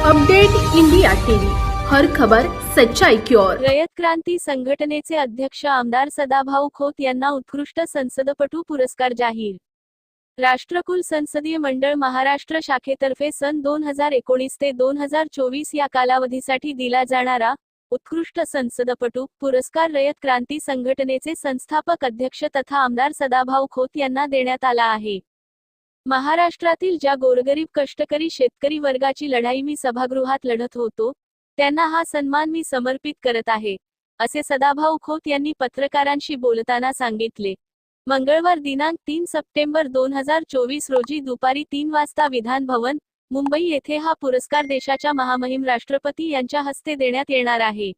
Update India TV. हर खबर सच्चाई की ओर. रयत क्रांती संघटनेचे अध्यक्ष आमदार सदाभाऊ खोत यांना उत्कृष्ट संसदपटू पुरस्कार जाहीर. राष्ट्रकुल संसदीय मंडळ महाराष्ट्र शाखेतर्फे सन दोन हजार एकोणीस ते दोन हजार चोवीस या कालावधीसाठी दिला जाणारा उत्कृष्ट संसदपटू पुरस्कार रयत क्रांती संघटनेचे संस्थापक अध्यक्ष तथा आमदार सदाभाऊ खोत यांना देण्यात आला आहे. महाराष्ट्रातील ज्या गोरगरीब कष्टकरी शेतकरी वर्गाची लढाई मी सभागृहात लढत होतो त्यांना हा सन्मान मी समर्पित करत आहे असे सदाभाऊ खोत यांनी पत्रकारांशी बोलताना सांगितले. मंगळवार दिनांक तीन सप्टेंबर दोन हजार चोवीस रोजी दुपारी तीन वाजता विधान भवन मुंबई येथे हा पुरस्कार देशाच्या महामहिम राष्ट्रपती यांच्या हस्ते देण्यात येणार आहे.